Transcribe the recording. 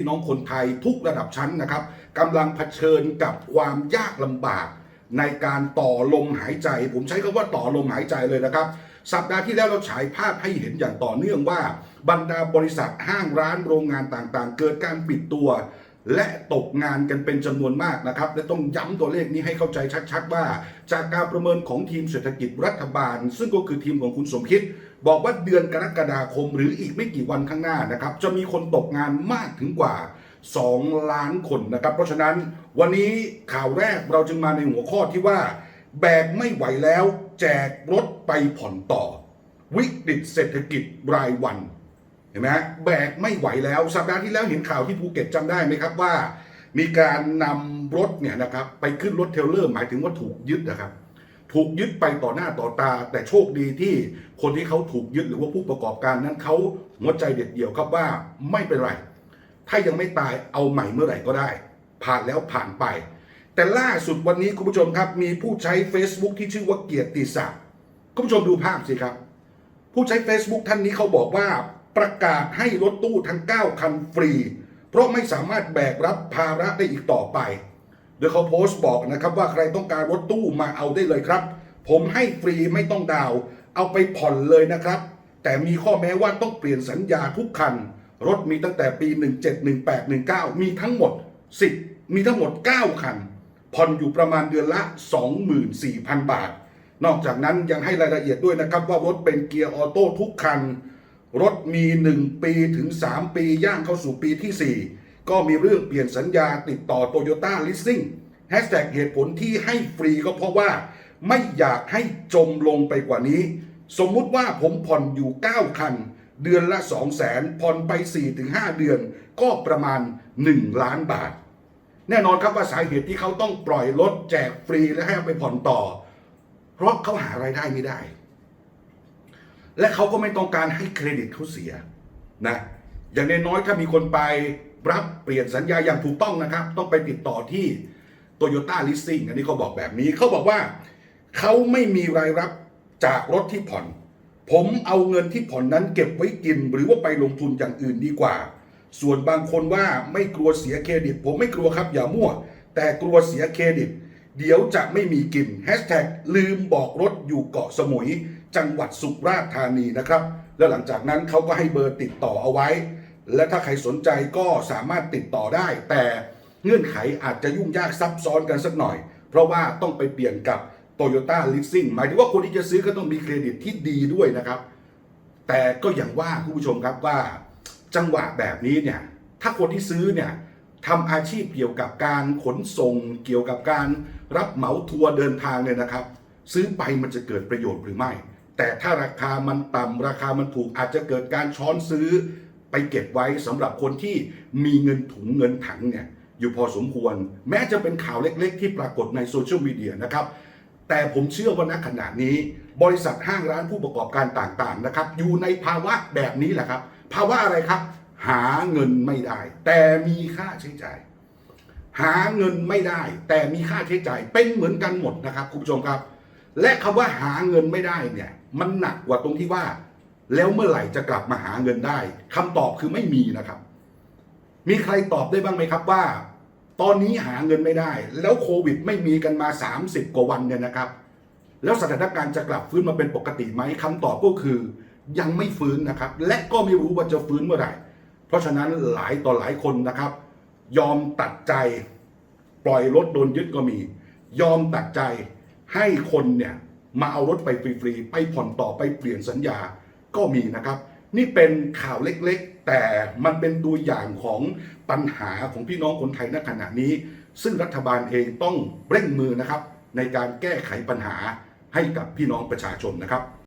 พี่น้องคนไทยทุกระดับชั้นนะครับกำลังเผชิญกับความยากลำบากในการต่อลมหายใจ ผมใช้คำว่าต่อลมหายใจเลยนะครับ สัปดาห์ที่แล้วเราฉายภาพให้เห็นอย่างต่อเนื่องว่า บรรดาบริษัทห้างร้านโรงงานต่างๆ เกิดการปิดตัว และตกงานกันเป็นจำนวนมากนะครับ และต้องย้ำตัวเลขนี้ให้เข้าใจชัด ๆ ว่า จากการประเมินของทีมเศรษฐกิจรัฐบาล ซึ่งก็คือทีมของคุณสมคิด บอกว่าเดือนกรกฎาคมหรืออีกไม่กี่วันข้างหน้านะครับ จะมีคนตกงานมากถึงกว่า 2 ล้านคนนะครับ เพราะฉะนั้นวันนี้ข่าวแรกเราจึงมาในหัวข้อที่ว่า แบกไม่ไหวแล้ว แจกรถไปผ่อนต่อ วิกฤตเศรษฐกิจรายวันเห็นไหมแบกไม่ไหวแล้วสัปดาห์ที่แล้วเห็นข่าวที่ภูเก็ตจำได้ไหมครับว่า มีการนำรถเนี่ยนะครับไปขึ้นรถเทลเลอร์หมายถึงว่าถูกยึดนะครับ ถูกยึดไปต่อหน้าต่อตา แต่โชคดีที่คนที่เขาถูกยึดหรือว่าผู้ประกอบการนั้นเขาหัวใจเด็ดเดี่ยวครับว่าไม่เป็นไร ถ้ายังไม่ตายเอาใหม่เมื่อไหร่ก็ได้ ผ่านแล้วผ่านไป แต่ล่าสุดวันนี้คุณผู้ชมครับ มีผู้ใช้ Facebook ที่ชื่อว่าเกียรติศักดิ์คุณผู้ชมดูภาพสิครับ ผู้ใช้ Facebook ท่านนี้เขาบอกว่าประกาศให้รถตู้ทั้ง 9 คันฟรี เพราะไม่สามารถแบกรับภาระได้อีกต่อไป โดยเขาโพสต์บอกนะครับว่าใครต้องการรถตู้มาเอาได้เลยครับ ผมให้ฟรีไม่ต้องดาว เอาไปผ่อนเลยนะครับ แต่มีข้อแม้ว่าต้องเปลี่ยนสัญญาทุกคัน รถมีตั้งแต่ปี 17 18 19 มีทั้งหมด 10 มีทั้งหมด 9 คัน ผ่อนอยู่ประมาณเดือนละ 24,000 บาท นอกจากนั้นยังให้รายละเอียดด้วยนะครับ ว่ารถเป็นเกียร์ออโต้ทุกคัน รถมี 1 ปีถึง 3 ปีย่างเข้าสู่ปีที่ 4 ก็มีเรื่องเปลี่ยนสัญญาติดต่อ Toyota Leasing แฮชแท็กเหตุผลที่ให้ฟรีก็เพราะว่า ไม่อยากให้จมลงไปกว่านี้ สมมุติว่าผมผ่อนอยู่ 9 คัน เดือนละ2 0 0แสนผ่อนไป 4-5 เดือน ก็ประมาณ 1 ล้านบาท แน่นอนครับว่าสาเหตุที่เขาต้องปล่อยรถแจกฟรีและให้ไปผ่อนต่อ เพราะเขาหารายได้ไม่ได้ และเขาก็ไม่ต้องการให้เครดิตเขาเสียนะอย่างน้อยๆถ้ามีคนไป รับเปลี่ยนสัญญาอย่างถูกต้องนะครับ ต้องไปติดต่อที่ Toyota Leasing อันนี้เขาบอกแบบนี้เขาบอกว่าเขาไม่มีรายรับจากรถที่ผ่อน ผมเอาเงินที่ผ่อนนั้นเก็บไว้กิน หรือว่าไปลงทุนอย่างอื่นดีกว่า ส่วนบางคนว่าไม่กลัวเสียเครดิต ผมไม่กลัวครับอย่ามั่ว แต่กลัวเสียเครดิต เดี๋ยวจะไม่มีกินแฮชแท็กลืมบอกรถอยู่เกาะสมุย จังหวัดสุราษฎร์ธานีนะครับ แล้วหลังจากนั้นเขาก็ให้เบอร์ติดต่อเอาไว้ และถ้าใครสนใจก็สามารถติดต่อได้ แต่เงื่อนไขอาจจะยุ่งยากซับซ้อนกันสักหน่อย เพราะว่าต้องไปเปลี่ยนกับ Toyota Leasing หมายถึงว่าคนที่จะซื้อก็ต้องมีเครดิตที่ดีด้วยนะครับ แต่ก็อย่างว่าคุณผู้ชมครับว่าจังหวะแบบนี้เนี่ยถ้าคนที่ซื้อเนี่ยทำอาชีพเกี่ยวกับการขนส่ง เกี่ยวกับการรับเหมาทัวร์เดินทางเนี่ยนะครับ ซื้อไปมันจะเกิดประโยชน์หรือไม่ แต่ถ้าราคามันต่ำราคามันถูกอาจจะเกิดการช้อนซื้อ เก็บไว้สำหรับคนที่มีเงินถุงเงินถังเนี่ยอยู่พอสมควร แม้จะเป็นข่าวเล็กๆ ที่ปรากฏในโซเชียลมีเดียนะครับแต่ผมเชื่อว่าณขณะนี้ บริษัทห้างร้านผู้ประกอบการต่างๆนะครับอยู่ในภาวะแบบนี้แหละครับ ภาวะอะไรครับ หาเงินไม่ได้ แต่มีค่าใช้จ่าย หาเงินไม่ได้ แต่มีค่าใช้จ่ายเป็นเหมือนกันหมดนะครับคุณผู้ชมครับ และคำว่าหาเงินไม่ได้เนี่ยมันหนักกว่าตรงที่ว่า แล้วเมื่อไหร่จะกลับมาหาเงินได้คำตอบคือไม่มีนะครับ มีใครตอบได้บ้างไหมครับว่า ตอนนี้หาเงินไม่ได้ แล้วโควิดไม่มีกันมา 30 กว่าวันเนี่ยนะครับ แล้วสถานการณ์จะกลับฟื้นมาเป็นปกติไหมคำตอบก็คือ ยังไม่ฟื้นนะครับ และก็ไม่รู้ว่าจะฟื้นเมื่อไหร่ เพราะฉะนั้นหลายต่อหลายคนนะครับ ยอมตัดใจ ปล่อยรถโดนยึดก็มี ยอมตัดใจให้คนเนี่ยมาเอารถไปฟรีๆไปผ่อนต่อไปเปลี่ยนสัญญา ก็มีนะครับ นี่เป็นข่าวเล็กๆ แต่มันเป็นตัวอย่างของปัญหาของพี่น้องคนไทยณขณะนี้ ซึ่งรัฐบาลเองต้องเร่งมือนะครับ ในการแก้ไขปัญหาให้กับพี่น้องประชาชนนะครับ